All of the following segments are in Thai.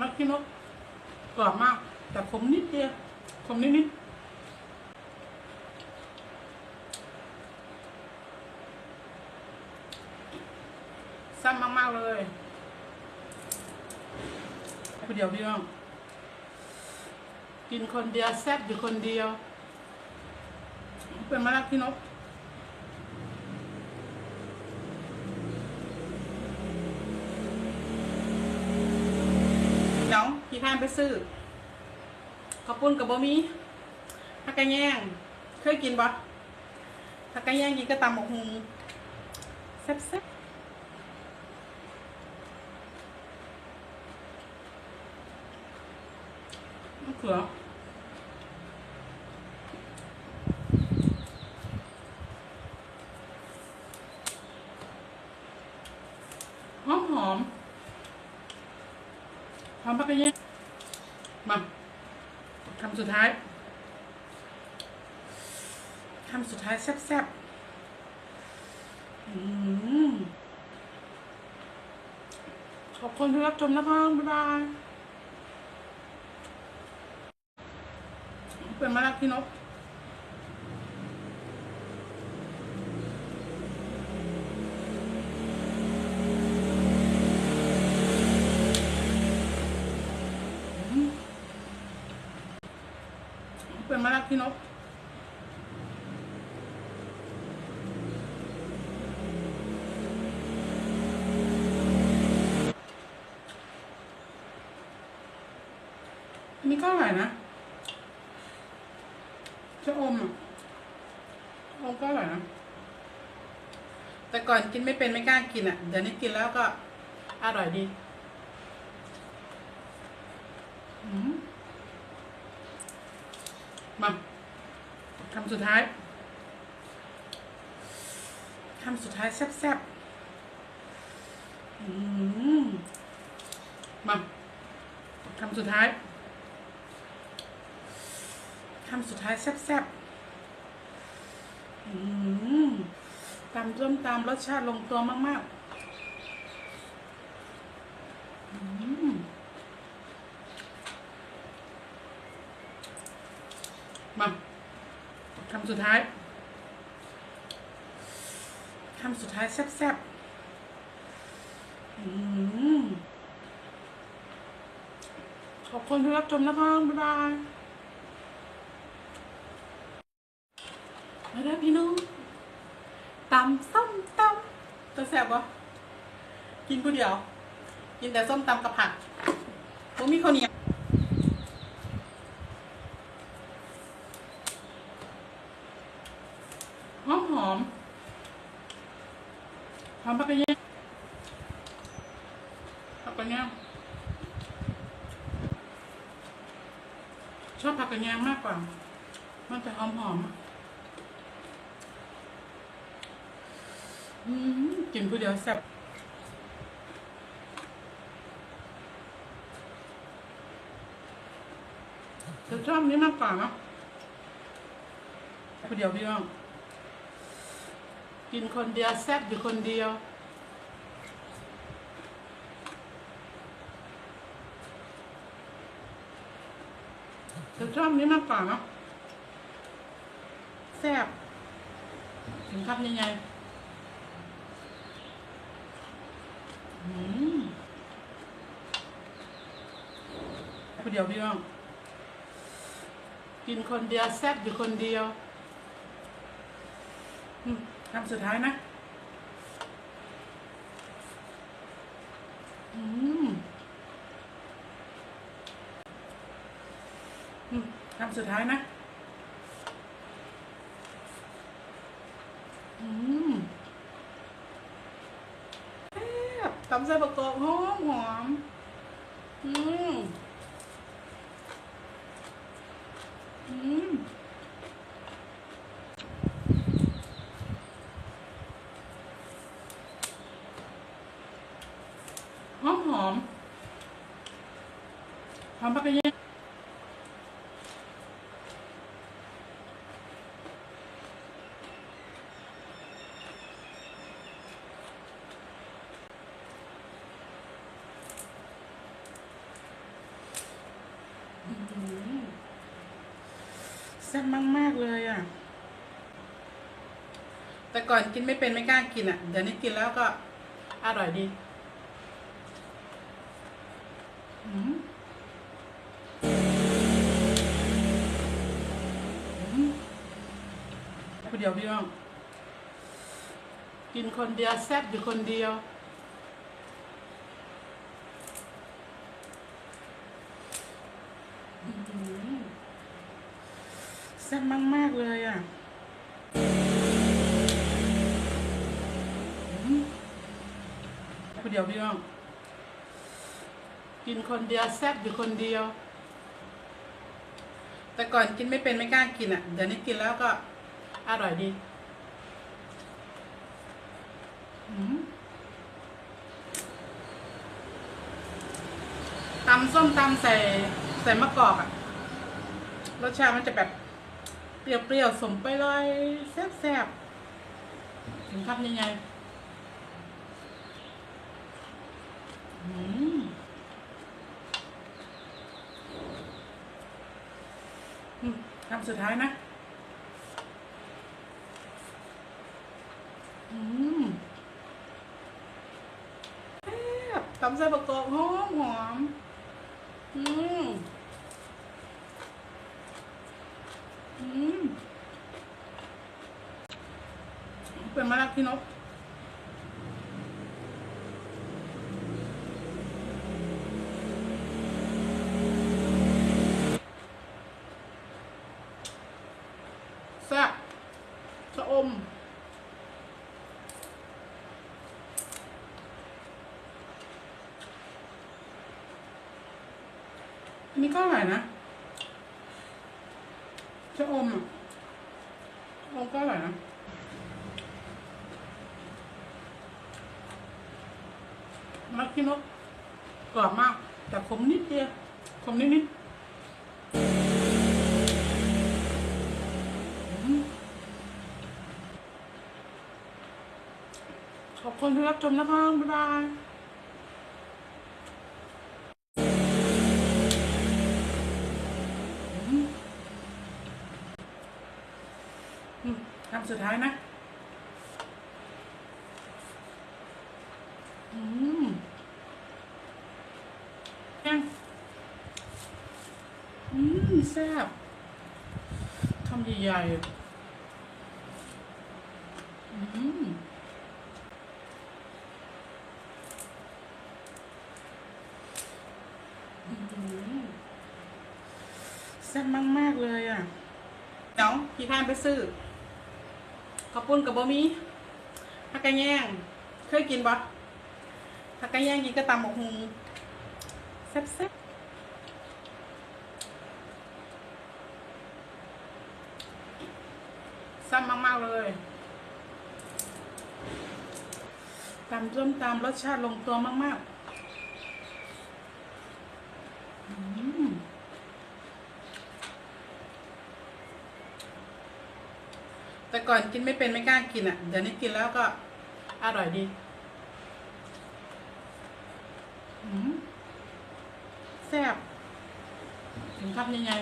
มักขี้นกกรอบมาก แต่ขมนิดเดียวขมนิดนิดซ้ำมาก ๆ เลยคนเดียวพี่น้อง กินคนเดียวแซ่บอยู่คนเดียว เป็นมะระขี้นก น้องพี่ข้านไปซื้อข้าวปุ้นกับบะหมี่ผักกะแยงเคยกินปะผักกะแยงกินก็ตำหมกฮุงแซ่บๆมะเขือหอมหอมหอมผักกะแยง มาคำสุดท้ายคำสุดท้ายแซ่บๆขอบคุณที่รับชมนะคะบ๊ายบายเป็นมารักพี่นก เป็นมารักพี่นกนนี้ก็อร่อยนะจะอมอะอมก็อร่อยนะ แต่ก่อนกินไม่เป็นไม่กล้ากินอะ เดี๋ยวนี้กินแล้วก็อร่อยดีอืมมาคำสุดท้ายคำสุดท้ายแซ่บๆอืมมาคำสุดท้ายคำสุดท้ายแซ่บๆอืมตำส้มตำรสชาติลงตัวมากๆอืมมา คำสุดท้ายคำสุดท้ายแซ่บๆขอบคุณที่รับชมนะคะบ๊ายบายมาแล้วพี่น้องตำส้มตำจะแซ่บปะกินผู้เดียว กินแต่ส้มตำกับผักผมมีข้าวเหนียว หอมหอมหอมผักกระเทียมผั กระเทียชอบผักกระเทียมมากกว่า มันจะหอมหอมกินผู้เดียวแซ่บจะชอบนี้มากกว่าเนอะผู้เดียวพี่น้อง กินคนเดียวแซ่บอยู่คนเดียว ชอบนี้มากกว่าเนอะแซ่บถึงครับยังไงอืมเดียวพี่น้องกินคนเดียวแซ่บอยู่คนเดียวคำสุดท้ายนะ อืม อืม คำสุดท้ายนะ อืมแซ่บตำใส่ประกอบหอมหอมอืม อืม หอมหอมหอมผักกระเทียม ซ่บมาก ๆ เลยอะ แต่ก่อนกินไม่เป็นไม่กล้ากินอะ เดี๋ยวนี้กินแล้วก็อร่อยดีอืมอืมคนเดียวพี่น้อง กินคนเดียวแซ่บอยู่คนเดียว อื้อหือแซ่บมาก ๆ เลยอะคนเดียวพี่น้อง กินคนเดียวแซ่บอยู่คนเดียว แต่ก่อนกินไม่เป็นไม่กล้ากินอะ เดี๋ยวนี้กินแล้วก็อร่อยดีอืมตำส้มตำใส่ใส่มะกอกอะรสชาติมันจะแบบ เปรี้ยวๆ สมไปเลยแซ่บๆถึงครับยังไงอืมอืมคำสุดท้ายนะ อืมตำใส่ประกอบหอมหอม อืม อืม เป็นมะระพี่นกแซ่บชะอมอันนี้ก็อร่อยนะ ชะอมอะชะอมก็อร่อย นะมักขี้นกกรอบมาก แต่ขมนิดเดียวขมนิดนิดขอบคุณที่รับชมนะคะบ๊ายบายอืมอืม คำสุดท้ายนะ อืมยังอืมแซ่บคำใหญ่ๆอืมอืมแซ่บมาก ๆ เลยอะเดี๋ยวพี่ข้านไปซื้อ ข้าวปุ้นกับบะหมี่ผักกะแยงเคยกินปะผักกะแยงกินก็ตำหมกฮุงแซ่บๆซ้ำมากๆเลยตำส้มตำรสชาติลงตัวมากๆอืมแต่ ก่อนกินไม่เป็นไม่กล้ากินอะเดี๋ยวนี้กินแล้วก็อร่อยดีอืมแซ่บถึงครับยังไง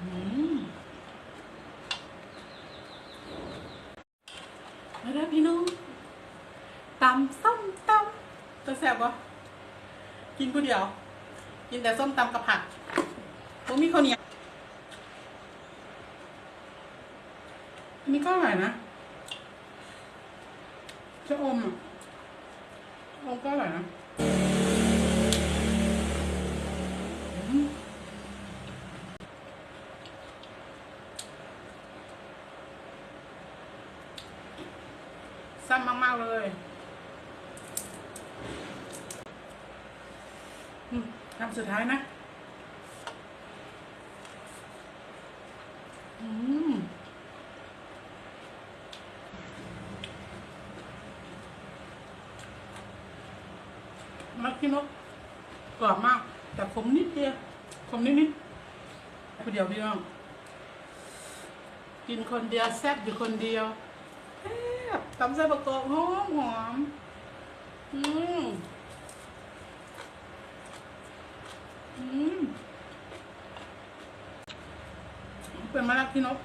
อืมมาแล้วพี่น้องตำส้มตำจะแซ่บปะกินผู้เดียว กินแต่ส้มตำกับผักผมมีข้าวเหนียวอันนี้ก็อร่อยนะชะอมอะชะอมก็อร่อยนะอืม ซ้ำมากๆเลยคำสุดท้ายนะอืมมักขี้นกกรอบมาก แต่ขมนิดเดียวขมนิดนิดคนเดียวพี่น้อง กินคนเดียวแซ่บอยู่คนเดียว ตำไส้ประกอบหอมหอมอืมอืมเป็นมะระพี่นก